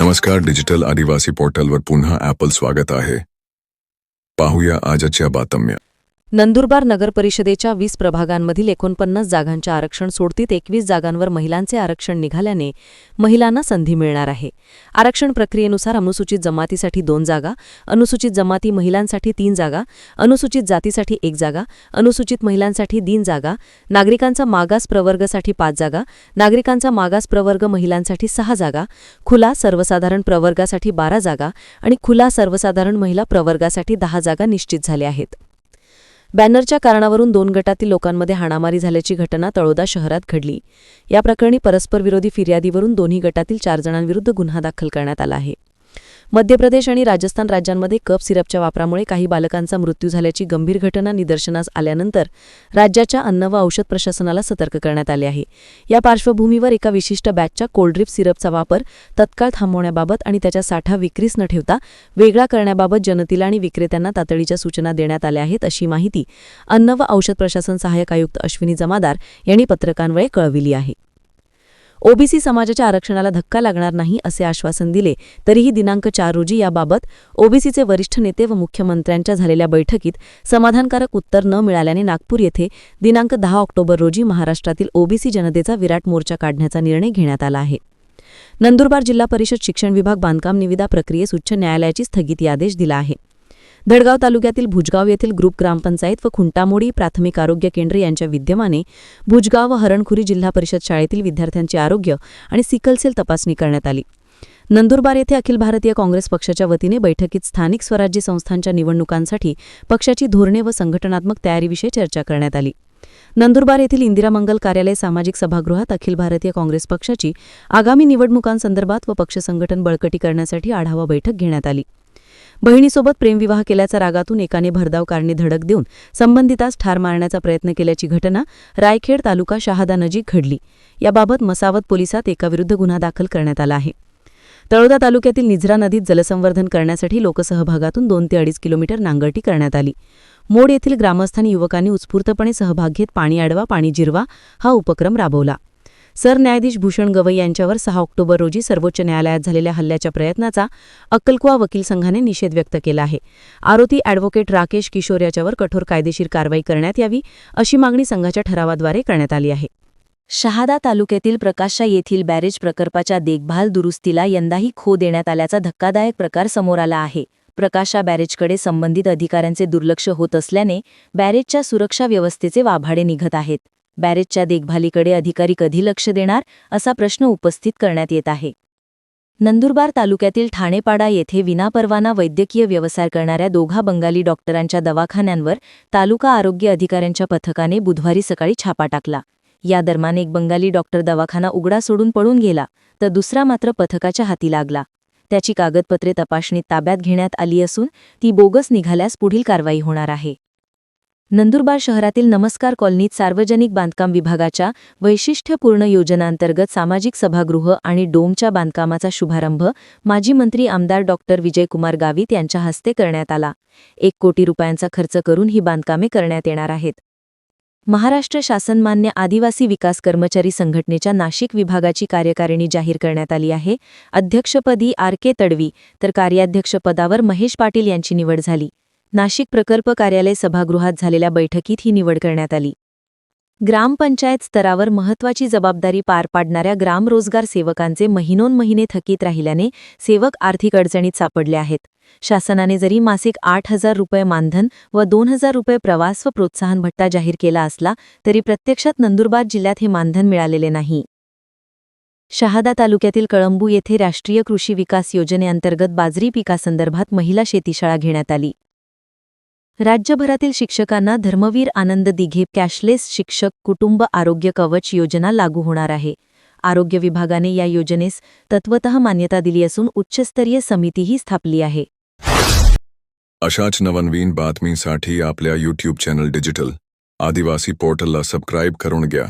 नमस्कार डिजिटल आदिवासी पोर्टलवर पुन्हा ॲपल स्वागत आहे. पाहूया आजच्या बातम्या. नंदुरबार नगर परिषदेच्या वीस प्रभागांमधील एकोणपन्नास जागांच्या आरक्षण सोडतीत एकवीस जागांवर महिलांचे आरक्षण निघाल्याने महिलांना संधी मिळणार आहे. आरक्षण प्रक्रियेनुसार अनुसूचित जमातीसाठी दोन जागा अनुसूचित जमाती महिलांसाठी तीन जागा अनुसूचित जातीसाठी एक जागा अनुसूचित महिलांसाठी तीन जागा नागरिकांचा मागास प्रवर्गासाठी पाच जागा नागरिकांचा मागास प्रवर्ग महिलांसाठी सहा जागा खुला सर्वसाधारण प्रवर्गासाठी बारा जागा आणि खुला सर्वसाधारण महिला प्रवर्गासाठी दहा जागा निश्चित झाल्या आहेत. बॅनरच्या कारणावरून दोन गटातील लोकांमध्ये हाणामारी झाल्याची घटना तळोदा शहरात घडली. या प्रकरणी परस्परविरोधी फिर्यादीवरून दोन्ही गटातील चार जणांविरुद्ध गुन्हा दाखल करण्यात आला आहे. मध्य प्रदेश आणि राजस्थान राज्यांमध्ये कप सिरपच्या वापरामुळे काही बालकांचा मृत्यू झाल्याची गंभीर घटना निदर्शनास आल्यानंतर राज्याच्या अन्न व औषध प्रशासनाला सतर्क करण्यात आले आहे. या पार्श्वभूमीवर एका विशिष्ट बॅचच्या कोल्ड्रिप सिरपचा वापर तत्काळ थांबवण्याबाबत आणि त्याचा साठा विक्रीस न ठेवता वेगळा करण्याबाबत जनतेला आणि विक्रेत्यांना तातडीच्या सूचना देण्यात आल्या आहेत अशी माहिती अन्न व औषध प्रशासन सहाय्यक आयुक्त अश्विनी जमादार यांनी पत्रकांवेळे कळविली आहे. ओबीसी समाजाच्या आरक्षणाला धक्का लागणार नाही असे आश्वासन दिले. तरीही दिनांक चार रोजी याबाबत ओबीसीचे वरिष्ठ नेते व मुख्यमंत्र्यांच्या झालेल्या बैठकीत समाधानकारक उत्तर न मिळाल्याने नागपूर येथे दिनांक दहा ऑक्टोबर रोजी महाराष्ट्रातील ओबीसी जनतेचा विराट मोर्चा काढण्याचा निर्णय घेण्यात आला आहे. नंदुरबार जिल्हा परिषद शिक्षण विभाग बांधकाम निविदा प्रक्रियेस उच्च न्यायालयाची स्थगिती आदेश दिला आहे. धडगाव तालुक्यातील भुजगाव येथील ग्रुप ग्रामपंचायत व खुंटामोडी प्राथमिक आरोग्य केंद्र यांच्या विद्यमाने भुजगाव व हरणखुरी जिल्हा परिषद शाळेतील विद्यार्थ्यांचे आरोग्य आणि सिकलसेल तपासणी करण्यात आली. नंदुरबार येथे अखिल भारतीय काँग्रेस पक्षाच्या वतीने बैठकीत स्थानिक स्वराज्य संस्थांच्या निवडणुकांसाठी पक्षाची धोरणे व संघटनात्मक तयारीविषयी चर्चा करण्यात आली. नंदुरबार येथील इंदिरा मंगल कार्यालय सामाजिक सभागृहात अखिल भारतीय काँग्रेस पक्षाची आगामी निवडणुकांसंदर्भात व पक्ष संघटन बळकटी करण्यासाठी आढावा बैठक घेण्यात आली. बहिणीसोबत प्रेमविवाह केल्याच्या रागातून एकाने भरधाव कारणे धडक देऊन संबंधितास ठार मारण्याचा प्रयत्न केल्याची घटना रायखेड तालुका शहादा नजीक घडली. याबाबत मसावत पोलिसात एकाविरुद्ध गुन्हा दाखल करण्यात आला आहे. तळोदा तालुक्यातील निझरा नदीत जलसंवर्धन करण्यासाठी लोकसहभागातून दोन ते अडीच किलोमीटर नांगरटी करण्यात आली. मोड येथील ग्रामस्थांनी युवकांनी उत्स्फूर्तपणे सहभाग घेत पाणी अडवा पाणी जिरवा हा उपक्रम राबवला. सरन्यायाधीश भूषण गवई यांच्यावर सहा ऑक्टोबर रोजी सर्वोच्च न्यायालयात झालेल्या हल्ल्याच्या प्रयत्नाचा अक्कलकुवा वकील संघाने निषेध व्यक्त केला आहे. आरोपी अॅडव्होकेट राकेश किशोर याच्यावर कठोर कायदेशीर कारवाई करण्यात यावी अशी मागणी संघाच्या ठरावाद्वारे करण्यात आली आहे. शहादा तालुक्यातील प्रकाशा येथील बॅरेज प्रकल्पाच्या देखभाल दुरुस्तीला यंदाही खो देण्यात आल्याचा धक्कादायक प्रकार समोर आला आहे. प्रकाशा बॅरेजकडे संबंधित अधिकाऱ्यांचे दुर्लक्ष होत असल्याने बॅरेजच्या सुरक्षा व्यवस्थेचे वाभाडे निघत आहेत. बॅरेजच्या देखभालीकडे अधिकारी कधी लक्ष देणार असा प्रश्न उपस्थित करण्यात येत आहे. नंदुरबार तालुक्यातील ठाणेपाडा येथे विनापरवाना वैद्यकीय व्यवसाय करणाऱ्या दोघा बंगाली डॉक्टरांच्या दवाखान्यांवर तालुका आरोग्य अधिकाऱ्यांच्या पथकाने बुधवारी सकाळी छापा टाकला. या दरम्यान एक बंगाली डॉक्टर दवाखाना उघडा सोडून पळून गेला तर दुसरा मात्र पथकाच्या हाती लागला. त्याची कागदपत्रे तपासणीत ताब्यात घेण्यात आली असून ती बोगस निघाल्यास पुढील कारवाई होणार आहे. नंदुरबार शहरातील नमस्कार कॉलनीत सार्वजनिक बांधकाम विभागाच्या वैशिष्ट्यपूर्ण योजनांतर्गत सामाजिक सभागृह आणि डोमच्या बांधकामाचा शुभारंभ माजी मंत्री आमदार डॉक्टर विजयकुमार गावित यांच्या हस्ते करण्यात आला. एक कोटी रुपयांचा खर्च करून ही बांधकामे करण्यात येणार आहेत. महाराष्ट्र शासनमान्य आदिवासी विकास कर्मचारी संघटनेच्या नाशिक विभागाची कार्यकारिणी जाहीर करण्यात आली आहे. अध्यक्षपदी आर के तडवी तर कार्याध्यक्षपदावर महेश पाटील यांची निवड झाली. नाशिक प्रकल्प कार्यालय सभागृहात झालेल्या बैठकीत ही निवड करण्यात आली. ग्रामपंचायत स्तरावर महत्वाची जबाबदारी पार पाडणाऱ्या ग्रामरोजगार सेवकांचे महिनोन महिने थकीत राहिल्याने सेवक आर्थिक अडचणीत सापडले आहेत. शासनाने जरी मासिक आठ हजार रुपये मानधन व दोन हजार रुपये प्रवास व प्रोत्साहन भत्ता जाहीर केला असला तरी प्रत्यक्षात नंदुरबार जिल्ह्यात हे मानधन मिळालेले नाही. शहादा तालुक्यातील कळंबू येथे राष्ट्रीय कृषी विकास योजनेअंतर्गत बाजरी पिकासंदर्भात महिला शेतीशाळा घेण्यात आली. राज्यभरातील शिक्षकांना धर्मवीर आनंद दिघे कॅशलेस शिक्षक कुटुंब आरोग्य कवच योजना लागू होणार आहे. आरोग्य विभागाने या योजनेस तत्वतः मान्यता दिली असून उच्चस्तरीय समितीही स्थापली आहे. अशाच नवनवीन बातमींसाठी आपल्या यूट्यूब चॅनल डिजिटल आदिवासी पोर्टलला सबस्क्राईब करून घ्या.